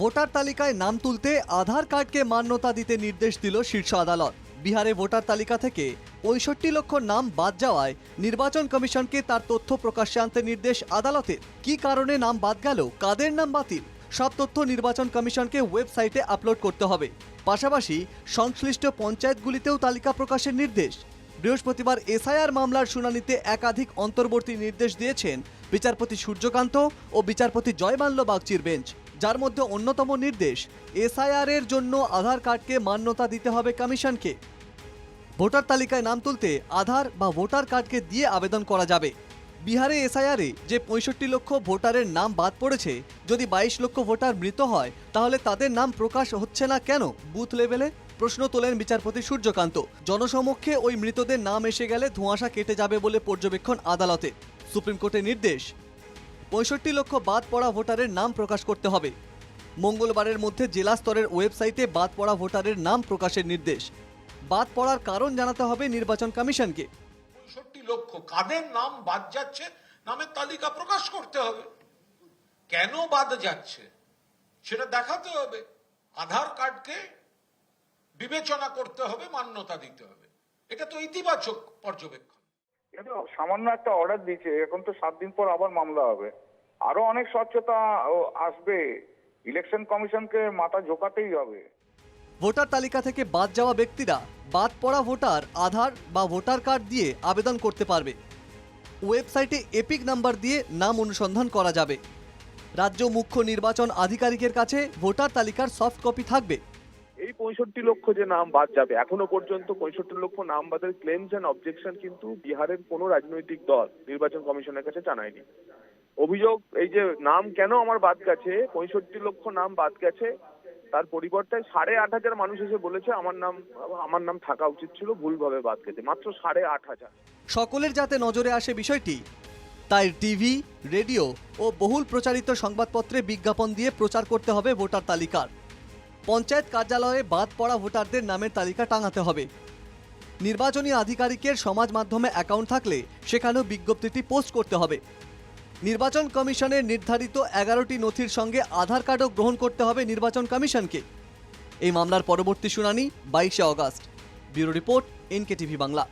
Voter তালিকায় নাম তুলতে আধার কার্ডকে মান্যতা দিতে নির্দেশ দিল শীর্ষ আদালত। বিহারে ভোটার তালিকা থেকে পঁয়ষট্টি লক্ষ নাম বাদ যাওয়ায় নির্বাচন কমিশনকে তার তথ্য প্রকাশ্যে আনতে নির্দেশ আদালতের। কী কারণে নাম বাদ গেল, কাদের নাম বাতিল, সব তথ্য নির্বাচন কমিশনকে ওয়েবসাইটে আপলোড করতে হবে। পাশাপাশি সংশ্লিষ্ট পঞ্চায়েতগুলিতেও তালিকা প্রকাশের নির্দেশ। বৃহস্পতিবার এসআইআর মামলার শুনানিতে একাধিক অন্তর্বর্তী নির্দেশ দিয়েছেন বিচারপতি সূর্যকান্ত ও বিচারপতি জয়মাল্য বাগচির বেঞ্চ। যার মধ্যে অন্যতম নির্দেশ এসআইআর এর জন্য আধার কার্ডকে মান্যতা দিতে হবে কমিশনকে। ভোটার তালিকায় নাম তুলতে আধার বা ভোটার কার্ডকে দিয়ে আবেদন করা যাবে। বিহারে এসআইআরে যে পঁয়ষট্টি লক্ষ ভোটারের নাম বাদ পড়েছে, যদি বাইশ লক্ষ ভোটার মৃত হয়, তাহলে তাদের নাম প্রকাশ হচ্ছে না কেন? বুথ লেভেলে প্রশ্ন তোলেন বিচারপতি সূর্যকান্ত। জনসমক্ষে ওই মৃতদের নাম এসে গেলে ধোঁয়াশা কেটে যাবে বলে পর্যবেক্ষণ আদালতে। সুপ্রিম কোর্টের নির্দেশ পঁয়ষট্টি লক্ষ বাদ পড়া ভোটারের নাম প্রকাশ করতে হবে। মঙ্গলবারের মধ্যে জেলা স্তরের ওয়েবসাইটে বাদ পড়া ভোটারের নাম প্রকাশের নির্দেশ। বাদ পড়ার কারণ জানাতে হবে নির্বাচন কমিশনকে। পঁয়ষট্টি লক্ষ কাদের নাম বাদ যাচ্ছে, নামের তালিকা প্রকাশ করতে হবে। কেন বাদ যাচ্ছে, সেটা দেখাতে হবে। আধার কার্ডকে বিবেচনা করতে হবে, মান্যতা দিতে হবে। এটা তো ইতিবাচক পর্যবেক্ষণ। সামান্য একটা অর্ডার দিয়েছে, এখন তো সাত দিন পর আবার মামলা হবে। আরও অনেক স্বচ্ছতা আসবে ইলেকশন কমিশনকে মাথা ঝোকাতেই হবে। ভোটার তালিকা থেকে বাদ যাওয়া ব্যক্তিরা বাদ পড়া ভোটার, আধার বা ভোটার কার্ড দিয়ে আবেদন করতে পারবে। ওয়েবসাইটে এপিক নাম্বার দিয়ে নাম অনুসন্ধান করা যাবে। রাজ্য মুখ্য নির্বাচন আধিকারিকের কাছে ভোটার তালিকার সফট কপি থাকবে। এই পঁয়ষট্টি লক্ষ যে নাম বাদ যাবে, এখনও পর্যন্ত পঁয়ষট্টি লক্ষ নাম বাদের ক্লেমস অ্যান্ড অবজেকশন কিন্তু বিহারের কোনো রাজনৈতিক দল নির্বাচন কমিশনের কাছে জানায়নি। অভিযোগ, এই যে নাম কেন আমার বাদ গেছে, পঁয়ষট্টি লক্ষ নাম বাদ গেছে, তার পরিবর্তে সাড়ে আট হাজার মানুষ এসে বলেছে আমার নাম আমার নাম থাকা উচিত ছিল, ভুলভাবে বাদ গেছে, মাত্র সাড়ে আট হাজার। সকলের যাতে নজরে আসে বিষয়টি, তাই টিভি, রেডিও ও বহুল প্রচারিত সংবাদপত্রে বিজ্ঞাপন দিয়ে প্রচার করতে হবে ভোটার তালিকার। পঞ্চায়েত কার্যালয়ে বাদ পড়া ভোটারদের নামের তালিকা টাঙাতে হবে। নির্বাচনী আধিকারিকের সমাজ মাধ্যমে অ্যাকাউন্ট থাকলে সেখানেও বিজ্ঞপ্তিটি পোস্ট করতে হবে। নির্বাচন কমিশনের নির্ধারিত এগারোটি নথির সঙ্গে আধার কার্ডও গ্রহণ করতে হবে নির্বাচন কমিশনকে। এই মামলার পরবর্তী শুনানি বাইশে August. Bureau report NK TV Bangla.